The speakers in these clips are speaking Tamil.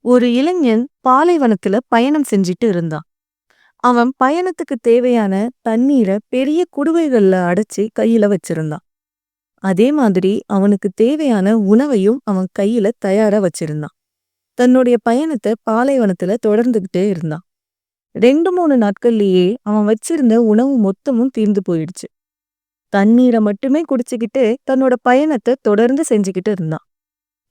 ஒரு இளைஞன் பாலைவனத்துல பயணம் செஞ்சிட்டு இருந்தான். அவன் பயணத்துக்கு தேவையான தண்ணீரை பெரிய குடுவைகள்ல அடைச்சு கையில வச்சிருந்தான். அதே மாதிரி அவனுக்கு தேவையான உணவையும் அவன் கையில தயாரா வச்சிருந்தான். தன்னுடைய பயணத்தை பாலைவனத்துல தொடர்ந்துகிட்டே இருந்தான். ரெண்டு மூணு நாட்கள்லயே அவன் வச்சிருந்த உணவு மொத்தமும் தீர்ந்து போயிடுச்சு. தண்ணீரை மட்டுமே குடிச்சுக்கிட்டு தன்னோட பயணத்தை தொடர்ந்து செஞ்சுக்கிட்டு இருந்தான்.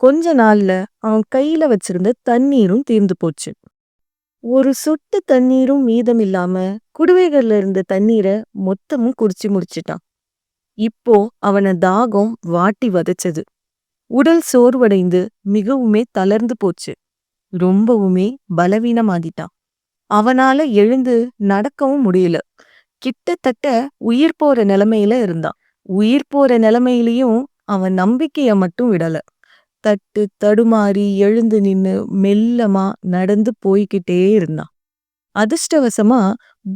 கொஞ்ச நாள்ல அவன் கையில வச்சிருந்த தண்ணீரும் தீர்ந்து போச்சு. ஒரு சொட்டு தண்ணீரும் மீதம் இல்லாம குடுவைகள்ல இருந்த தண்ணீரை மொத்தமும் குடிச்சு முடிச்சிட்டான். இப்போ அவன தாகம் வாட்டி வதைச்சது. உடல் சோர்வடைந்து மிகவுமே தளர்ந்து போச்சு. ரொம்பவுமே பலவீனமாகிட்டான். அவனால எழுந்து நடக்கவும் முடியல. கிட்டத்தட்ட உயிர் போற நிலைமையில இருந்தான். உயிர் போற நிலைமையிலையும் அவன் நம்பிக்கைய மட்டும் விடல. தட்டு தடுமாறி எழுந்து நின்னு மெல்லமா நடந்து போய்கிட்டே இருந்தான். அதிர்ஷ்டவசமா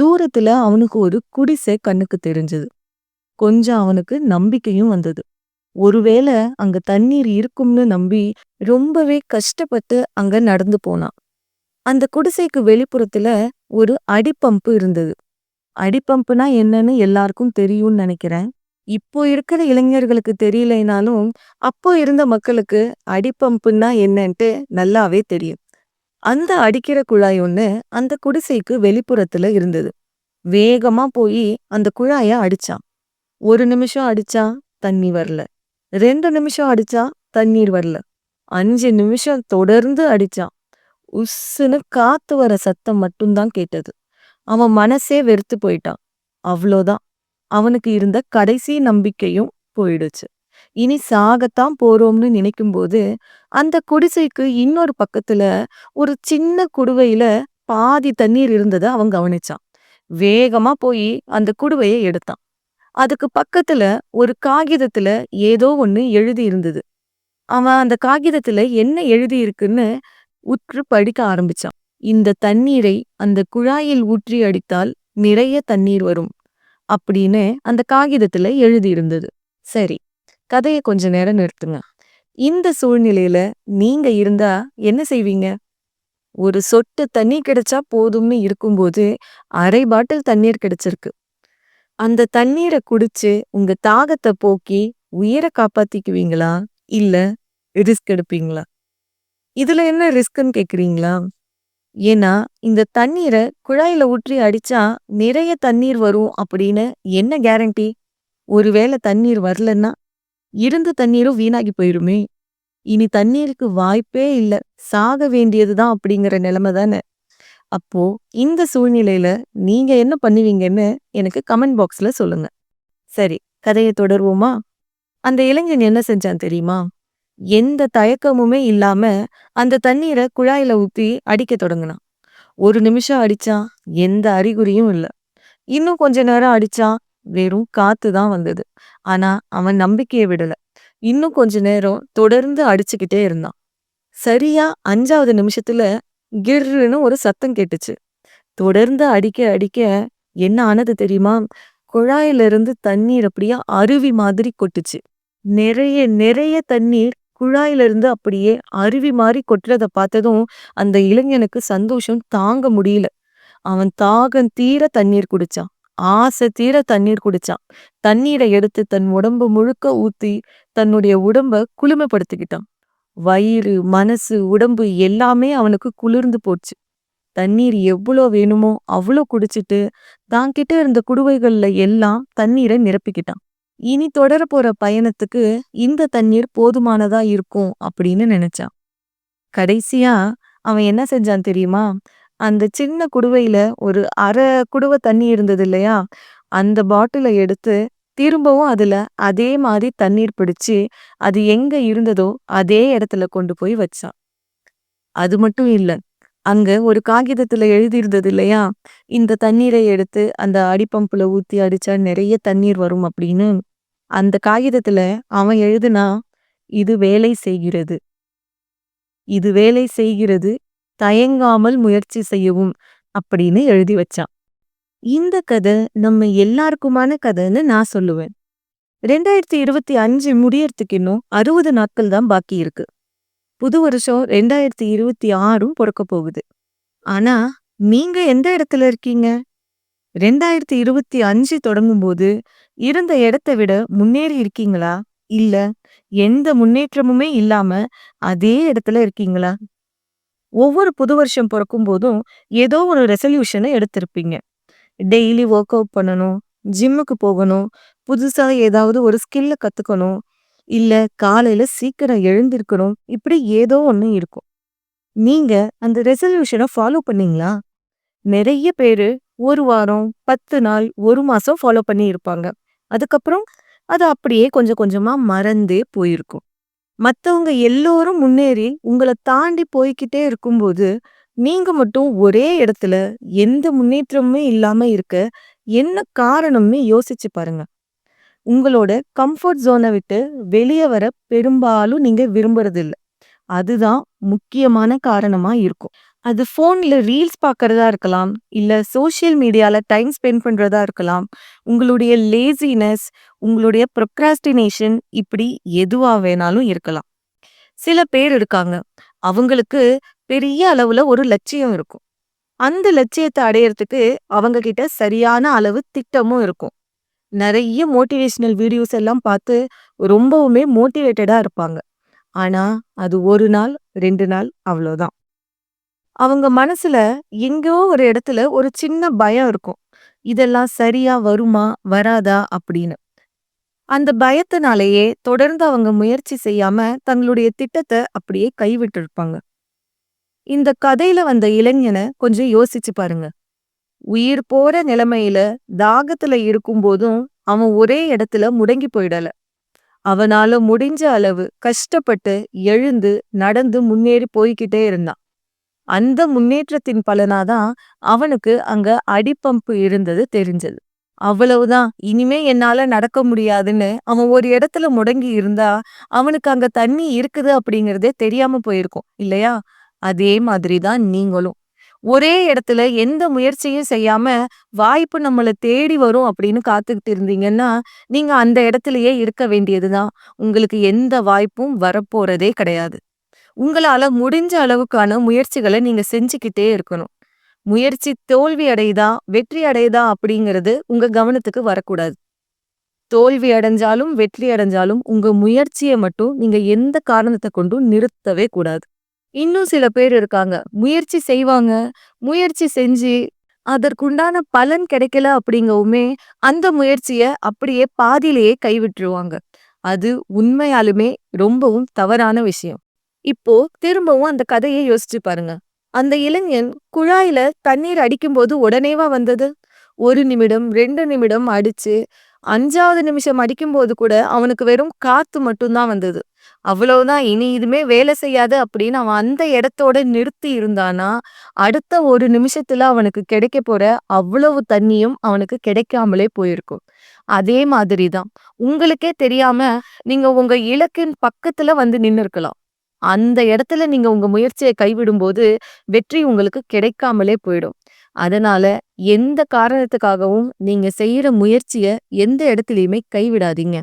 தூரத்துல அவனுக்கு ஒரு குடிசை கண்ணுக்கு தெரிஞ்சது. கொஞ்சம் அவனுக்கு நம்பிக்கையும் வந்தது. ஒருவேளை அங்க தண்ணீர் இருக்கும்னு நம்பி ரொம்பவே கஷ்டப்பட்டு அங்க நடந்து போனான். அந்த குடிசைக்கு வெளிப்புறத்துல ஒரு அடிப்பம்பு இருந்தது. அடிப்பம்புனா என்னன்னு எல்லாருக்கும் தெரியும்னு நினைக்கிறேன். இப்போ இருக்கிற இளைஞர்களுக்கு தெரியலைனாலும் அப்போ இருந்த மக்களுக்கு அடிப்பம்புன்னா என்னன்ட்டு நல்லாவே தெரியும். அந்த அடிக்கிற குழாய் ஒன்று அந்த குடிசைக்கு வெளிப்புறத்துல இருந்தது. வேகமா போய் அந்த குழாய அடிச்சான். ஒரு நிமிஷம் அடிச்சா தண்ணி வரல. ரெண்டு நிமிஷம் அடிச்சா தண்ணீர் வரல. அஞ்சு நிமிஷம் தொடர்ந்து அடிச்சான். உஸ்ஸுன்னு காத்து வர சத்தம் மட்டும்தான் கேட்டது. அவன் மனசே வெறுத்து போயிட்டான். அவ்வளோதான். அவனுக்கு இருந்த கடைசி நம்பிக்கையும் போயிடுச்சு. இனி சாகத்தான் போறோம்னு நினைக்கும்போது அந்த குடிசைக்கு இன்னொரு பக்கத்துல ஒரு சின்ன குடுவையில பாதி தண்ணீர் இருந்ததை அவன் கவனிச்சான். வேகமா போய் அந்த குடுவையை எடுத்தான். அதுக்கு பக்கத்துல ஒரு காகிதத்துல ஏதோ ஒண்ணு எழுதி இருந்தது. அவன் அந்த காகிதத்துல என்ன எழுதி இருக்குன்னு உற்று படிக்க ஆரம்பிச்சான். இந்த தண்ணீரை அந்த குழாயில் ஊற்றி அடித்தால் நிறைய தண்ணீர் வரும் அப்படின்னு அந்த காகிதத்துல எழுதியிருந்தது. சரி கதையை கொஞ்ச நேரம் நிறுத்துங்க. இந்த சூழ்நிலையில நீங்க இருந்தா என்ன செய்வீங்க? ஒரு சொட்டு தண்ணி கிடைச்சா போதும்னு இருக்கும்போது அரை பாட்டில் தண்ணீர் கிடைச்சிருக்கு. அந்த தண்ணீரை குடிச்சு உங்க தாகத்தை போக்கி உயிரை காப்பாத்திக்குவீங்களா? இல்ல ரிஸ்க் எடுப்பீங்களா? இதுல என்ன ரிஸ்க்னு கேக்குறீங்களா? ஏன்னா இந்த தண்ணீரை குழாயில ஊற்றி அடிச்சா நிறைய தண்ணீர் வரும் அப்படின்னு என்ன கேரண்டி ஒருவேளை தண்ணீர் வரலன்னா இருந்த தண்ணீரும் வீணாகி போயிருமே. இனி தண்ணீருக்கு வாய்ப்பே இல்ல. சாக வேண்டியதுதான் அப்படிங்கிற நிலைமை தானே. அப்போ இந்த சூழ்நிலையில நீங்க என்ன பண்ணுவீங்கன்னு எனக்கு கமெண்ட் பாக்ஸ்ல சொல்லுங்க. சரி கதையை தொடர்வோமா? அந்த இளைஞன் என்ன செஞ்சான் தெரியுமா? எந்த தயக்கமுமே இல்லாம அந்த தண்ணீரை குழாயில ஊத்தி அடிக்க தொடங்கினான் ஒரு நிமிஷம் அடிச்சான் எந்த அறிகுறியும் இல்ல. இன்னும் கொஞ்ச நேரம் அடிச்சான் வெறும் காத்து தான் வந்தது. ஆனா அவன் நம்பிக்கையை விடல. இன்னும் கொஞ்ச நேரம் தொடர்ந்து அடிச்சுக்கிட்டே இருந்தான். சரியா அஞ்சாவது நிமிஷத்துல கிர்ன்னு ஒரு சத்தம் கேட்டுச்சு. தொடர்ந்து அடிக்க அடிக்க என்ன ஆனது தெரியுமா? குழாயில இருந்து தண்ணீர் அப்படியே அருவி மாதிரி கொட்டுச்சு. நிறைய நிறைய தண்ணீர் குழாயில இருந்து அப்படியே அருவி மாதிரி கொட்டுறதை பார்த்ததும் அந்த இளைஞனுக்கு சந்தோஷம் தாங்க முடியல. அவன் தாகம் தீர தண்ணீர் குடிச்சான். ஆசை தீர தண்ணீர் குடிச்சான். தண்ணீரை எடுத்து தன் உடம்பு முழுக்க ஊத்தி தன்னுடைய உடம்ப குளுமைப்படுத்திக்கிட்டான். வயிறு மனசு உடம்பு எல்லாமே அவனுக்கு குளிர்ந்து போச்சு. தண்ணீர் எவ்வளோ வேணுமோ அவ்வளோ குடிச்சிட்டு தான் கிட்ட இருந்த குடுவைகள்ல எல்லாம் தண்ணீரை நிரப்பிக்கிட்டான். இனி தொடர போற பயணத்துக்கு இந்த தண்ணீர் போதுமானதா இருக்கும் அப்படின்னு நினைச்சான். கடைசியா அவன் என்ன செஞ்சான் தெரியுமா? அந்த சின்ன குடுவையில ஒரு அரை குடுவை தண்ணி இருந்தது இல்லையா? அந்த பாட்டிலை எடுத்து திரும்பவும் அதுல அதே மாதிரி தண்ணீர் பிடிச்சு அது எங்க இருந்ததோ அதே இடத்துல கொண்டு போய் வச்சான். அது மட்டும் இல்லை அங்க ஒரு காகிதத்துல எழுதியிருந்தது இல்லையா? இந்த தண்ணீரை எடுத்து அந்த அடிப்பம்புல ஊத்தி அடிச்சா நிறைய தண்ணீர் வரும் அப்படின்னு அந்த காகிதத்துல அவன் எழுதுனா இது வேலை செய்கிறது. இது வேலை செய்கிறது. தயங்காமல் முயற்சி செய்யவும் அப்படின்னு எழுதி வச்சான். இந்த கதை நம்ம எல்லாருக்குமான கதைன்னு நான் சொல்லுவேன். ரெண்டாயிரத்தி இருபத்தி அஞ்சு முடியறதுக்கு இன்னும் அறுபது நாட்கள் தான் பாக்கி இருக்கு. புது வருஷம் ரெண்டாயிரத்தி இருபத்தி ஆறும் பிறக்க போகுது. ஆனா நீங்க எந்த இடத்துல இருக்கீங்க? ரெண்டாயிரத்தி இருபத்தி அஞ்சு தொடங்கும் போது இருந்த இடத்தை விட முன்னேறி இருக்கீங்களா? இல்ல எந்த முன்னேற்றமுமே இல்லாம அதே இடத்துல இருக்கீங்களா? ஒவ்வொரு புது வருஷம் பிறக்கும் போதும் ஏதோ ஒரு ரெசல்யூஷனை எடுத்திருப்பீங்க. டெய்லி ஒர்க் அவுட் பண்ணணும் ஜிம்முக்கு போகணும் புதுசா ஏதாவது ஒரு ஸ்கில்ல கத்துக்கணும் இல்ல காலையில சீக்கிரம் எழுந்திருக்கணும் இப்படி ஏதோ ஒன்று இருக்கும். நீங்க அந்த ரெசல்யூஷனை ஃபாலோ பண்ணீங்களா? நிறைய பேரு ஒரு வாரம் பத்து நாள் ஒரு மாசம் ஃபாலோ பண்ணி இருப்பாங்க அதுக்கப்புறம் அது அப்படியே கொஞ்சம் கொஞ்சமாக மறந்தே போயிருக்கும். மற்றவங்க எல்லோரும் முன்னேறி உங்களை தாண்டி போய்க்கிட்டே இருக்கும்போது நீங்கள் மட்டும் ஒரே இடத்துல எந்த முன்னேற்றமுமே இல்லாமல் இருக்க என்ன காரணம்னு யோசிச்சு பாருங்க. உங்களோட கம்ஃபர்ட் ஜோனை விட்டு வெளியே வர பெரும்பாலும் நீங்கள் விரும்புறதில்லை. அதுதான் முக்கியமான காரணமாக இருக்கும். அது ஃபோனில் ரீல்ஸ் பார்க்குறதா இருக்கலாம் இல்லை சோஷியல் மீடியாவில் டைம் ஸ்பெண்ட் பண்ணுறதா இருக்கலாம். உங்களுடைய லேசினஸ் உங்களுடைய ப்ரொக்ராஸ்டினேஷன் இப்படி எதுவாக வேணாலும் இருக்கலாம். சில பேர் இருக்காங்க அவங்களுக்கு பெரிய அளவில் ஒரு லட்சியம் இருக்கும். அந்த லட்சியத்தை அடையிறதுக்கு அவங்க கிட்ட சரியான அளவு திட்டமும் இருக்கும். நிறைய மோட்டிவேஷ்னல் வீடியோஸ் எல்லாம் பார்த்து ரொம்பவுமே மோட்டிவேட்டடாக இருப்பாங்க. ஆனால் அது ஒரு நாள் ரெண்டு நாள் அவ்வளோதான் அவங்க மனசுல எங்கோ ஒரு இடத்துல ஒரு சின்ன பயம் இருக்கும். இதெல்லாம் சரியா வருமா வராதா? அப்படின்னு. அந்த பயத்தினாலேயே தொடர்ந்து அவங்க முயற்சி செய்யாம தங்களுடைய திட்டத்தை அப்படியே கைவிட்டு இருப்பாங்க இந்த கதையில வந்த இளைஞனை கொஞ்சம் யோசிச்சு பாருங்க. உயிர் போற நிலைமையில தாகத்துல இருக்கும்போதும் அவன் ஒரே இடத்துல முடங்கி போயிடல. அவனால முடிஞ்ச அளவு கஷ்டப்பட்டு எழுந்து நடந்து முன்னேறி போய்கிட்டே இருந்தான். அந்த முன்னேற்றத்தின் பலனாதான் அவனுக்கு அங்க அடிப்பம்பு இருந்தது தெரிஞ்சது. அவ்வளவுதான். இனிமே என்னால நடக்க முடியாதுன்னு அவன் ஒரு இடத்துல முடங்கி இருந்தா அவனுக்கு அங்க தண்ணி இருக்குது அப்படிங்கிறதே தெரியாம போயிருக்கும் இல்லையா? அதே மாதிரிதான் நீங்களும். ஒரே இடத்துல எந்த முயற்சியும் செய்யாம வாய்ப்பு நம்மள தேடி வரும் அப்படின்னு காத்துக்கிட்டு இருந்தீங்கன்னா நீங்க அந்த இடத்துலயே இருக்க வேண்டியதுதான். உங்களுக்கு எந்த வாய்ப்பும் வரப்போறதே கிடையாது. உங்களால முடிஞ்ச அளவுக்கான முயற்சிகளை நீங்க செஞ்சுக்கிட்டே இருக்கணும். முயற்சி தோல்வி அடையுதா வெற்றி அடையுதா அப்படிங்கிறது உங்க கவனத்துக்கு வரக்கூடாது. தோல்வி அடைஞ்சாலும் வெற்றி அடைஞ்சாலும் உங்க முயற்சியை மட்டும் நீங்க எந்த காரணத்தை கொண்டும் நிறுத்தவே கூடாது. இன்னும் சில பேர் இருக்காங்க. முயற்சி செய்வாங்க. முயற்சி செஞ்சு அதற்குண்டான பலன் கிடைக்கல அப்படிங்கவுமே அந்த முயற்சிய அப்படியே பாதியிலேயே கைவிட்டுருவாங்க. அது உண்மையாலுமே ரொம்பவும் தவறான விஷயம். இப்போ திரும்பவும் அந்த கதையை யோசிச்சு பாருங்க. அந்த இளைஞன் குழாயில தண்ணீர் அடிக்கும்போது உடனேவா வந்தது? ஒரு நிமிடம் ரெண்டு நிமிடம் அடிச்சு அஞ்சாவது நிமிஷம் அடிக்கும்போது கூட அவனுக்கு வெறும் காத்து மட்டும்தான் வந்தது. அவ்வளவுதான் இனி இதுமே வேலை செய்யாது அப்படின்னு அவன் அந்த இடத்தோட நிறுத்தி இருந்தானா அடுத்த ஒரு நிமிஷத்துல அவனுக்கு கிடைக்க போற அவ்வளவு தண்ணியும் அவனுக்கு கிடைக்காமலே போயிருக்கும். அதே மாதிரிதான். உங்களுக்கே தெரியாம நீங்க உங்க இலக்கின் பக்கத்துல வந்து நின்று இருக்கலாம் அந்த இடத்துல நீங்க உங்க முயற்சியை கைவிடும்போது வெற்றி உங்களுக்கு கிடைக்காமலே போயிடும். அதனால எந்த காரணத்துக்காகவும் நீங்க செய்யற முயற்சிய எந்த இடத்துலயுமே கைவிடாதீங்க.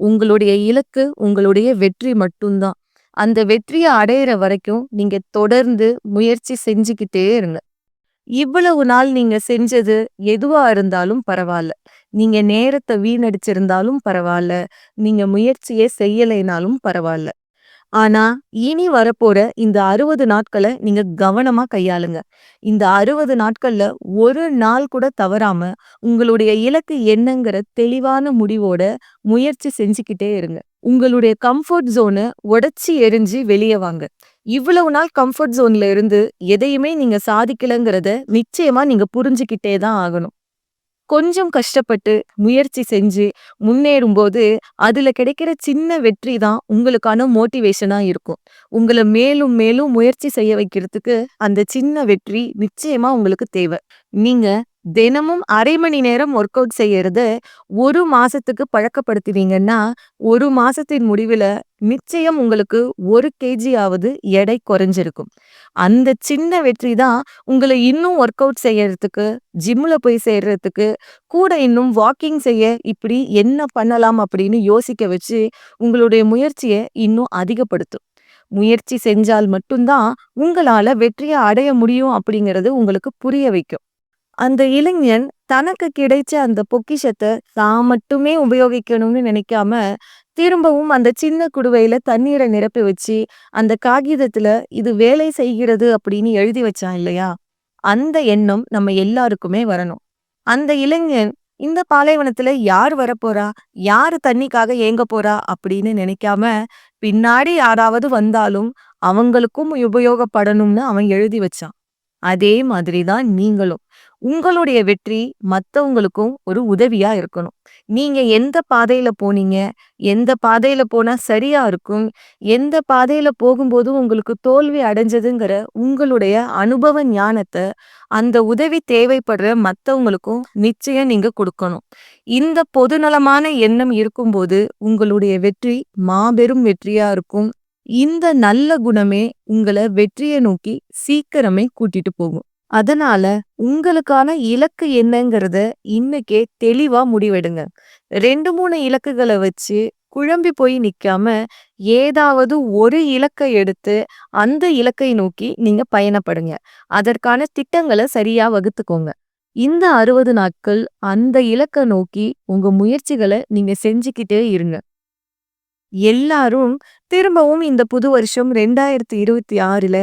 உங்களுடைய இலக்கு உங்களுடைய வெற்றி மட்டும்தான். அந்த வெற்றியை அடையிற வரைக்கும் நீங்க தொடர்ந்து முயற்சி செஞ்சுக்கிட்டே இருங்க. இவ்வளவு நாள் நீங்க செஞ்சது எதுவா இருந்தாலும் பரவாயில்ல. நீங்க நேரத்தை வீணடிச்சிருந்தாலும் பரவாயில்ல. நீங்க முயற்சியே செய்யலைனாலும் பரவாயில்ல. ஆனா இனி வரப்போற இந்த அறுபது நாட்களை நீங்க கவனமா கையாளுங்க. இந்த அறுபது நாட்கள்ல ஒரு நாள் கூட தவறாம உங்களுடைய இலக்கு என்னங்கிற தெளிவான முடிவோட முயற்சி செஞ்சுக்கிட்டே இருங்க. உங்களுடைய கம்ஃபர்ட் ஜோனை உடச்சி எரிஞ்சு வெளியே வாங்க. இவ்வளவு நாள் கம்ஃபர்ட் ஜோன்ல இருந்து எதையுமே நீங்க சாதிக்கலங்கிறத நிச்சயமா நீங்க புரிஞ்சுக்கிட்டே தான் ஆகணும். கொஞ்சம் கஷ்டப்பட்டு முயற்சி செஞ்சு முன்னேறும்போது அதில் கிடைக்கிற சின்ன வெற்றி தான் உங்களுக்கான மோட்டிவேஷனாக இருக்கும். உங்களை மேலும் மேலும் முயற்சி செய்ய வைக்கிறதுக்கு அந்த சின்ன வெற்றி நிச்சயமாக உங்களுக்கு தேவை. நீங்கள் தினமும் அரை மணி நேரம் ஒர்க் அவுட் செய்யறத ஒரு மாசத்துக்கு பழக்கப்படுத்துவீங்கன்னா ஒரு மாசத்தின் முடிவில் நிச்சயம் உங்களுக்கு ஒரு கேஜியாவது எடை குறைஞ்சிருக்கும். அந்த சின்ன வெற்றி தான் உங்களை இன்னும் ஒர்க் அவுட் செய்யறதுக்கு ஜிம்ல போய் சேர்றதுக்கு கூட இன்னும் வாக்கிங் செய்ய இப்படி என்ன பண்ணலாம் அப்படின்னு யோசிக்க வச்சு உங்களுடைய முயற்சியை இன்னும் அதிகப்படுத்தும். முயற்சி செஞ்சால் மட்டும்தான் உங்களால வெற்றியை அடைய முடியும் அப்படிங்கிறது உங்களுக்கு புரிய வைக்கும். அந்த இளைஞன் தனக்கு கிடைச்ச அந்த பொக்கிஷத்தை தான் மட்டுமே உபயோகிக்கணும்னு நினைக்காம திரும்பவும் அந்த சின்ன குடுவையில தண்ணீரை நிரப்பி வச்சு அந்த காகிதத்துல இது வேலை செய்கிறது அப்படின்னு எழுதி வச்சான் இல்லையா? அந்த எண்ணம் நம்ம எல்லாருக்குமே வரணும். அந்த இளைஞன் இந்த பாலைவனத்துல யார் வரப்போறா? யாரு தண்ணிக்காக ஏங்க போறா? அப்படின்னு நினைக்காம பின்னாடி யாராவது வந்தாலும் அவங்களுக்கும் உபயோகப்படணும்னு அவன் எழுதி வச்சான். அதே மாதிரிதான் நீங்களும். உங்களுடைய வெற்றி மத்தவங்களுக்கும் ஒரு உதவியா இருக்கணும். நீங்க எந்த பாதையில போனீங்க? எந்த பாதையில போனா சரியா இருக்கும்? எந்த பாதையில போகும்போது உங்களுக்கு தோல்வி அடைஞ்சதுங்கிற உங்களுடைய அனுபவ ஞானத்தை அந்த உதவி தேவைப்படுற மற்றவங்களுக்கும் நிச்சயம் நீங்க கொடுக்கணும். இந்த பொதுநலமான எண்ணம் இருக்கும்போது உங்களுடைய வெற்றி மாபெரும் வெற்றியா இருக்கும். இந்த நல்ல குணமே உங்களை வெற்றியை நோக்கி சீக்கிரமே கூட்டிட்டு போகும். அதனால உங்களுக்கான இலக்கு என்னங்கிறத இன்னைக்கே தெளிவா முடிவெடுங்க. ரெண்டு மூணு இலக்குகளை வச்சு குழம்பி போய் நிக்காம ஏதாவது ஒரு இலக்கை எடுத்து அந்த இலக்கை நோக்கி நீங்க பயணப்படுங்க. அதற்கான திட்டங்களை சரியா வகுத்துக்கோங்க. இந்த அறுபது நாட்கள் அந்த இலக்கை நோக்கி உங்க முயற்சிகளை நீங்க செஞ்சுக்கிட்டே இருங்க. எல்லாரும் திரும்பவும் இந்த புது வருஷம் ரெண்டாயிரத்தி இருபத்தி ஆறுல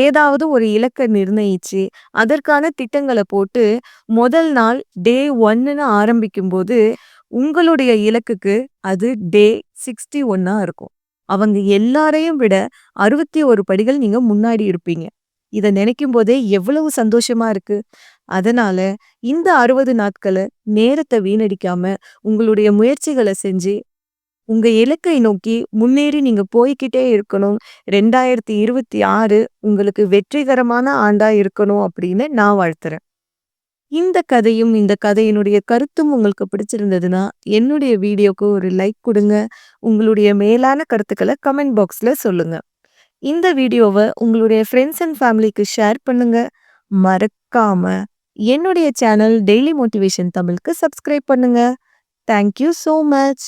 ஏதாவது ஒரு இலக்கை நிர்ணயிச்சு அதற்கான திட்டங்களை போட்டு முதல் நாள் டே ஒன்னுன்னு ஆரம்பிக்கும் போது உங்களுடைய இலக்குக்கு அது டே சிக்ஸ்டி ஒன்னா இருக்கும். அவங்க எல்லாரையும் விட அறுபத்தி ஒரு படிகள் நீங்க முன்னாடி இருப்பீங்க. இதை நினைக்கும் போதே எவ்வளவு சந்தோஷமா இருக்கு. அதனால இந்த அறுபது நாட்களை நேரத்தை வீணடிக்காம உங்களுடைய முயற்சிகளை செஞ்சு உங்க இலக்கை நோக்கி முன்னேறி நீங்க போய்கிட்டே இருக்கணும். ரெண்டாயிரத்தி இருபத்தி ஆறு உங்களுக்கு வெற்றிகரமான ஆண்டா இருக்கணும் அப்படின்னு நான் வாழ்த்துறேன். இந்த கதையும் இந்த கதையினுடைய கருத்தும் உங்களுக்கு பிடிச்சிருந்ததுன்னா என்னுடைய வீடியோக்கு ஒரு லைக் கொடுங்க. உங்களுடைய மேலான கருத்துக்களை கமெண்ட் பாக்ஸில் சொல்லுங்க. இந்த வீடியோவை உங்களுடைய ஃப்ரெண்ட்ஸ் அண்ட் ஃபேமிலிக்கு ஷேர் பண்ணுங்க. மறக்காம என்னுடைய சேனல் டெய்லி மோட்டிவேஷன் தமிழுக்கு சப்ஸ்கிரைப் பண்ணுங்க. Thank you so much